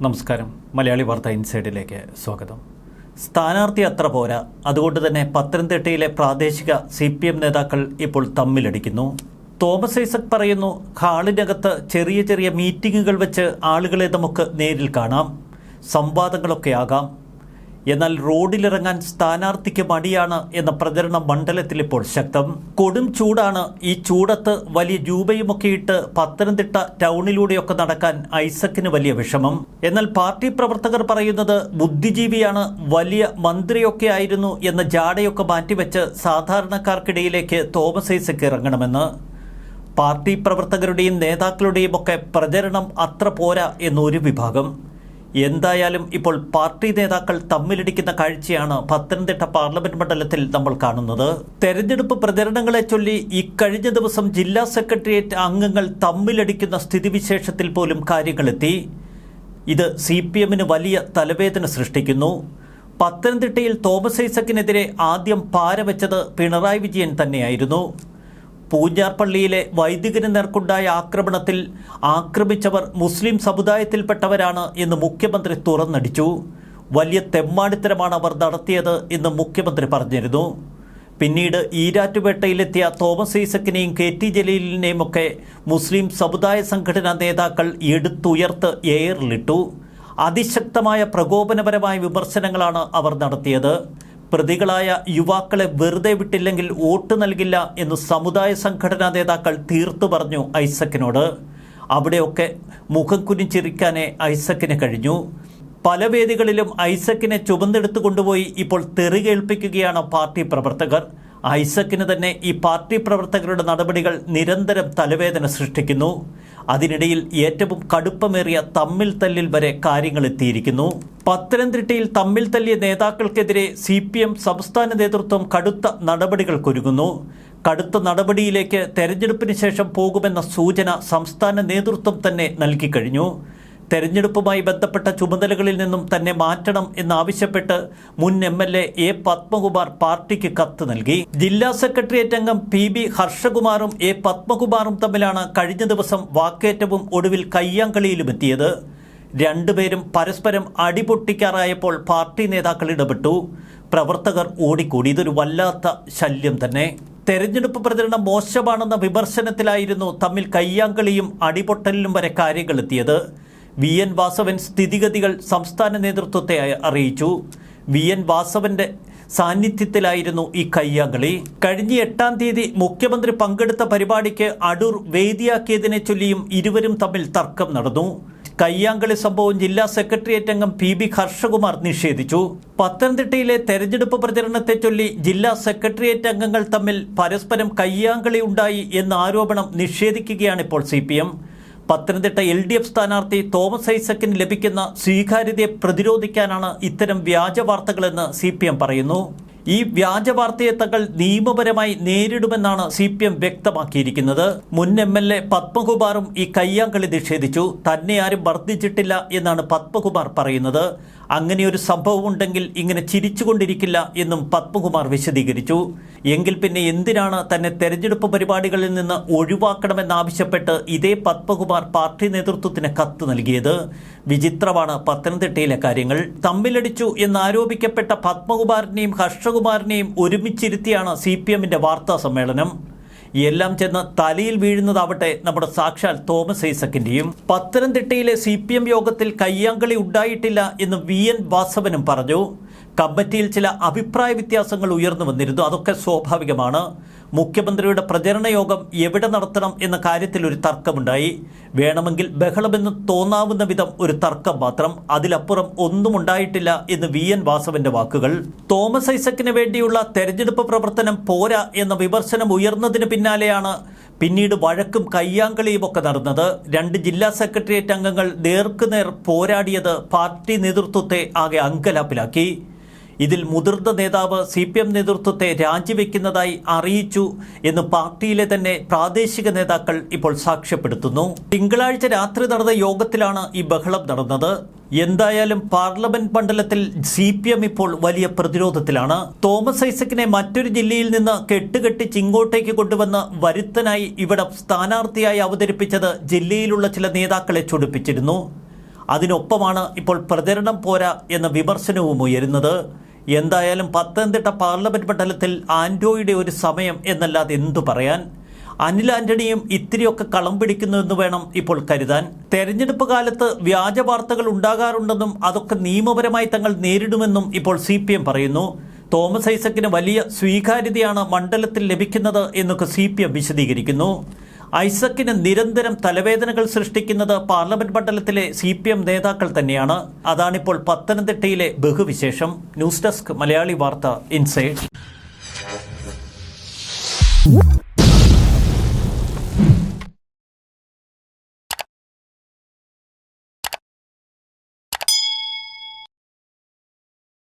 നമസ്കാരം. മലയാളി വാർത്ത ഇൻസൈഡിലേക്ക് സ്വാഗതം. സ്ഥാനാർത്ഥി അത്ര പോരാ. അതുകൊണ്ട് തന്നെ പത്തനംതിട്ടയിലെ പ്രാദേശിക സി പി എം നേതാക്കൾ ഇപ്പോൾ തമ്മിലടിക്കുന്നു. തോമസ് ഐസക് പറയുന്നു ഹാളിനകത്ത് ചെറിയ ചെറിയ മീറ്റിങ്ങുകൾ വെച്ച് ആളുകളെ നമുക്ക് നേരിൽ കാണാം. സംവാദങ്ങളൊക്കെ ആകാം. എന്നാൽ റോഡിലിറങ്ങാൻ സ്ഥാനാർത്ഥിക്ക് മടിയാണ് എന്ന പ്രചരണം മണ്ഡലത്തിൽ ഇപ്പോൾ ശക്തം. കൊടും ചൂടാണ് ഈ ചൂടത്ത് വലിയ രൂപയുമൊക്കെ ഇട്ട് പത്തനംതിട്ട ടൗണിലൂടെയൊക്കെ നടക്കാൻ ഐസക്കിന് വലിയ വിഷമം. എന്നാൽ പാർട്ടി പ്രവർത്തകർ പറയുന്നത് ബുദ്ധിജീവിയാണ് വലിയ മന്ത്രിയൊക്കെ ആയിരുന്നു എന്ന ജാടയൊക്കെ മാറ്റിവെച്ച് സാധാരണക്കാർക്കിടയിലേക്ക് തോമസ് ഐസക്ക് ഇറങ്ങണമെന്ന്. പാർട്ടി പ്രവർത്തകരുടെയും നേതാക്കളുടെയും ഒക്കെ പ്രചരണം അത്ര പോരാ എന്നൊരു വിഭാഗം. എന്തായാലും ഇപ്പോൾ പാർട്ടി നേതാക്കൾ തമ്മിലിടിക്കുന്ന കാഴ്ചയാണ് പത്തനംതിട്ട പാർലമെന്റ് മണ്ഡലത്തിൽ നമ്മൾ കാണുന്നത്. തെരഞ്ഞെടുപ്പ് പ്രചരണങ്ങളെ ചൊല്ലി ഇക്കഴിഞ്ഞ ദിവസം ജില്ലാ സെക്രട്ടേറിയറ്റ് അംഗങ്ങൾ തമ്മിലടിക്കുന്ന സ്ഥിതിവിശേഷത്തിൽ പോലും കാര്യങ്ങളെത്തി. ഇത് സി പി എമ്മിന് വലിയ തലവേദന സൃഷ്ടിക്കുന്നു. പത്തനംതിട്ടയിൽ തോമസ് ഐസക്കിനെതിരെ ആദ്യം പാരവെച്ചത് പിണറായി വിജയൻ തന്നെയായിരുന്നു. പൂഞ്ഞാർപള്ളിയിലെ വൈദികന് നേർക്കുണ്ടായ ആക്രമണത്തിൽ ആക്രമിച്ചവർ മുസ്ലിം സമുദായത്തിൽപ്പെട്ടവരാണ് എന്ന് മുഖ്യമന്ത്രി തുറന്നടിച്ചു. വലിയ തെമ്മാടിത്തരമാണ് അവർ നടത്തിയത് എന്ന് മുഖ്യമന്ത്രി പറഞ്ഞിരുന്നു. പിന്നീട് ഈരാറ്റുപേട്ടയിലെത്തിയ തോമസ് ഈസക്കിനെയും കെ ടി ജലീലിനെയും ഒക്കെ മുസ്ലിം സമുദായ സംഘടനാ നേതാക്കൾ എടുത്തുയർത്ത് എയറിലിട്ടു. അതിശക്തമായ പ്രകോപനപരമായ വിമർശനങ്ങളാണ് അവർ നടത്തിയത്. പ്രതികളായ യുവാക്കളെ വെറുതെ വിട്ടില്ലെങ്കിൽ വോട്ട് നൽകില്ല എന്ന് സമുദായ സംഘടനാ നേതാക്കൾ തീർത്തു പറഞ്ഞു ഐസക്കിനോട്. അവിടെയൊക്കെ മുഖം കുനിച്ചിരിക്കാനേ ഐസക്കിന് കഴിഞ്ഞു. പല വേദികളിലും ഐസക്കിനെ ചുമന്നെടുത്തു കൊണ്ടുപോയി ഇപ്പോൾ തെറി കേൾപ്പിക്കുകയാണ് പാർട്ടി പ്രവർത്തകർ. ഐസക്കിന് തന്നെ ഈ പാർട്ടി പ്രവർത്തകരുടെ നടപടികൾ നിരന്തരം തലവേദന സൃഷ്ടിക്കുന്നു. അതിനിടയിൽ ഏറ്റവും കടുപ്പമേറിയ തമ്മിൽ തല്ലിൽ വരെ കാര്യങ്ങൾ എത്തിയിരിക്കുന്നു. പത്തനംതിട്ടയിൽ തമ്മിൽ തല്ലിയ നേതാക്കൾക്കെതിരെ സി പി എം സംസ്ഥാന നേതൃത്വം കടുത്ത നടപടികൾക്കൊരുങ്ങുന്നു. കടുത്ത നടപടിയിലേക്ക് തെരഞ്ഞെടുപ്പിന് ശേഷം പോകുമെന്ന സൂചന സംസ്ഥാന നേതൃത്വം തന്നെ നൽകിക്കഴിഞ്ഞു. തെരഞ്ഞെടുപ്പുമായി ബന്ധപ്പെട്ട ചുമതലകളിൽ നിന്നും തന്നെ മാറ്റണം എന്നാവശ്യപ്പെട്ട് മുൻ M L A A Padmakumar പാർട്ടിക്ക് കത്ത് നൽകി. ജില്ലാ സെക്രട്ടേറിയറ്റ് അംഗം പി ബി ഹർഷകുമാറും എ പത്മകുമാറും തമ്മിലാണ് കഴിഞ്ഞ ദിവസം വാക്കേറ്റവും ഒടുവിൽ കയ്യാങ്കളിയിലും എത്തിയത് രണ്ടുപേരും പരസ്പരം അടിപൊട്ടിക്കാറായപ്പോൾ പാർട്ടി നേതാക്കൾ ഇടപെട്ടു. പ്രവർത്തകർ ഓടിക്കൂടി. ഇതൊരു വല്ലാത്ത ശല്യം തന്നെ. തെരഞ്ഞെടുപ്പ് പ്രചരണം മോശമാണെന്ന വിമർശനത്തിലായിരുന്നു തമ്മിൽ കയ്യാങ്കളിയും അടിപൊട്ടലിലും വരെ കാര്യങ്ങൾ എത്തിയത്. വി. എൻ. വാസവൻ സ്ഥിതിഗതികൾ സംസ്ഥാന നേതൃത്വത്തെ അറിയിച്ചു. വി. എൻ. വാസവന്റെ സാന്നിധ്യത്തിലായിരുന്നു ഈ കയ്യാങ്കളി. കഴിഞ്ഞ എട്ടാം തീയതി മുഖ്യമന്ത്രി പങ്കെടുത്ത പരിപാടിക്ക് അടൂർ വേദിയാക്കിയതിനെ ചൊല്ലിയും ഇരുവരും തമ്മിൽ തർക്കം നടന്നു. കയ്യാങ്കളി സംഭവം ജില്ലാ സെക്രട്ടേറിയറ്റ് അംഗം പി ബി ഹർഷകുമാർ നിഷേധിച്ചു. പത്തനംതിട്ടയിലെ തെരഞ്ഞെടുപ്പ് പ്രചരണത്തെ ചൊല്ലി ജില്ലാ സെക്രട്ടേറിയറ്റ് അംഗങ്ങൾ തമ്മിൽ പരസ്പരം കയ്യാങ്കളി ഉണ്ടായി എന്ന ആരോപണം നിഷേധിക്കുകയാണ് ഇപ്പോൾ C P M. Pathanamthitta L D F സ്ഥാനാർത്ഥി തോമസ് ഐസക്കിന് ലഭിക്കുന്ന സ്വീകാര്യതയെ പ്രതിരോധിക്കാനാണ് ഇത്തരം വ്യാജ വാർത്തകളെന്ന് സി പി എം പറയുന്നു. ഈ വ്യാജ വാർത്തയെ തങ്ങൾ നിയമപരമായി നേരിടുമെന്നാണ് സി പി എം വ്യക്തമാക്കിയിരിക്കുന്നത്. മുൻ എം എൽ എ പത്മകുമാറും ഈ കയ്യാങ്കളി നിഷേധിച്ചു. തന്നെ ആരും വർദ്ധിച്ചിട്ടില്ല എന്നാണ് പത്മകുമാർ പറയുന്നത്. അങ്ങനെ ഒരു സംഭവം ഉണ്ടെങ്കിൽ ഇങ്ങനെ ചിരിച്ചുകൊണ്ടിരിക്കില്ല എന്നും പത്മകുമാർ വിശദീകരിച്ചു. എങ്കിൽ പിന്നെ എന്തിനാണ് തന്നെ തെരഞ്ഞെടുപ്പ് പരിപാടികളിൽ നിന്ന് ഒഴിവാക്കണമെന്നാവശ്യപ്പെട്ട് ഇതേ പത്മകുമാർ പാർട്ടി നേതൃത്വത്തിന് കത്ത് നൽകിയത്? വിചിത്രമാണ് പത്തനംതിട്ടയിലെ കാര്യങ്ങൾ. തമ്മിലടിച്ചു എന്നാരോപിക്കപ്പെട്ട പത്മകുമാറിനെയും ഹർഷകുമാറിനെയും ഒരുമിച്ചിരുത്തിയാണ് സി പി എമ്മിന്റെ വാർത്താ സമ്മേളനം. എല്ലാം ചെന്ന് തലയിൽ വീഴുന്നതാവട്ടെ നമ്മുടെ സാക്ഷാൽ തോമസ് ഐസക്കിന്റെയും. പത്തനംതിട്ടയിലെ സി പി എം യോഗത്തിൽ കയ്യാങ്കളി ഉണ്ടായിട്ടില്ല എന്ന് വി എൻ വാസവനും പറഞ്ഞു. കമ്മിറ്റിയിൽ ചില അഭിപ്രായ വ്യത്യാസങ്ങൾ ഉയർന്നു വന്നിരുന്നു. അതൊക്കെ സ്വാഭാവികമാണ്. മുഖ്യമന്ത്രിയുടെ പ്രചരണ യോഗം എവിടെ നടത്തണം എന്ന കാര്യത്തിൽ ഒരു തർക്കമുണ്ടായി. വേണമെങ്കിൽ ബഹളമെന്ന് തോന്നാവുന്ന വിധം ഒരു തർക്കം മാത്രം. അതിലപ്പുറം ഒന്നും ഉണ്ടായിട്ടില്ല എന്ന് വി. എൻ. വാസവന്റെ വാക്കുകൾ. തോമസ് ഐസക്കിന് വേണ്ടിയുള്ള തെരഞ്ഞെടുപ്പ് പ്രവർത്തനം പോരാ എന്ന വിമർശനം ഉയർന്നതിന് പിന്നാലെയാണ് പിന്നീട് വഴക്കും കയ്യാങ്കളിയും ഒക്കെ നടന്നത്. രണ്ട് ജില്ലാ സെക്രട്ടേറിയറ്റ് അംഗങ്ങൾ നേർക്കുനേർ പോരാടിയത് പാർട്ടി നേതൃത്വത്തെ ആകെ അങ്കലാപ്പിലാക്കി. ഇതിൽ മുതിർന്ന നേതാവ് സി പി എം നേതൃത്വത്തെ രാജിവെക്കുന്നതായി അറിയിച്ചു എന്ന് പാർട്ടിയിലെ തന്നെ പ്രാദേശിക നേതാക്കൾ ഇപ്പോൾ സാക്ഷ്യപ്പെടുത്തുന്നു. തിങ്കളാഴ്ച രാത്രി നടന്ന യോഗത്തിലാണ് ഈ ബഹളം നടന്നത്. എന്തായാലും പാർലമെന്റ് മണ്ഡലത്തിൽ സി പി എം ഇപ്പോൾ വലിയ പ്രതിരോധത്തിലാണ്. തോമസ് ഐസക്കിനെ മറ്റൊരു ജില്ലയിൽ നിന്ന് കെട്ടുകെട്ടിച്ച് ഇങ്ങോട്ടേക്ക് കൊണ്ടുവന്ന് വരുത്തനായി ഇവിടെ സ്ഥാനാർത്ഥിയായി അവതരിപ്പിച്ചത് ജില്ലയിലുള്ള ചില നേതാക്കളെ ചൊടിപ്പിച്ചിരുന്നു. അതിനൊപ്പമാണ് ഇപ്പോൾ പ്രചരണം പോരാ എന്ന വിമർശനവും ഉയരുന്നത്. എന്തായാലും പത്തനംതിട്ട പാർലമെന്റ് മണ്ഡലത്തിൽ ആൻഡോയുടെ ഒരു സമയം എന്നല്ലാതെ എന്തു പറയാൻ? അനിൽ ആന്റണിയും ഇത്തിരിയൊക്കെ കളം പിടിക്കുന്നുവെന്ന് വേണം ഇപ്പോൾ കരുതാൻ. തെരഞ്ഞെടുപ്പ് കാലത്ത് വ്യാജ വാർത്തകൾ ഉണ്ടാകാറുണ്ടെന്നും അതൊക്കെ നിയമപരമായി തങ്ങൾ നേരിടുമെന്നും ഇപ്പോൾ സി പറയുന്നു. തോമസ് ഐസക്കിന് വലിയ സ്വീകാര്യതയാണ് മണ്ഡലത്തിൽ ലഭിക്കുന്നത് എന്നൊക്കെ സി വിശദീകരിക്കുന്നു. ഐസക്കിന് നിരന്തരം തലവേദനകൾ സൃഷ്ടിക്കുന്നത് പാർലമെന്റ് മണ്ഡലത്തിലെ സി പി എം നേതാക്കൾ തന്നെയാണ്. അതാണിപ്പോൾ പത്തനംതിട്ടയിലെ ബഹുവിശേഷം. ന്യൂസ് ഡെസ്ക് മലയാളി വാർത്ത ഇൻസൈഡ്.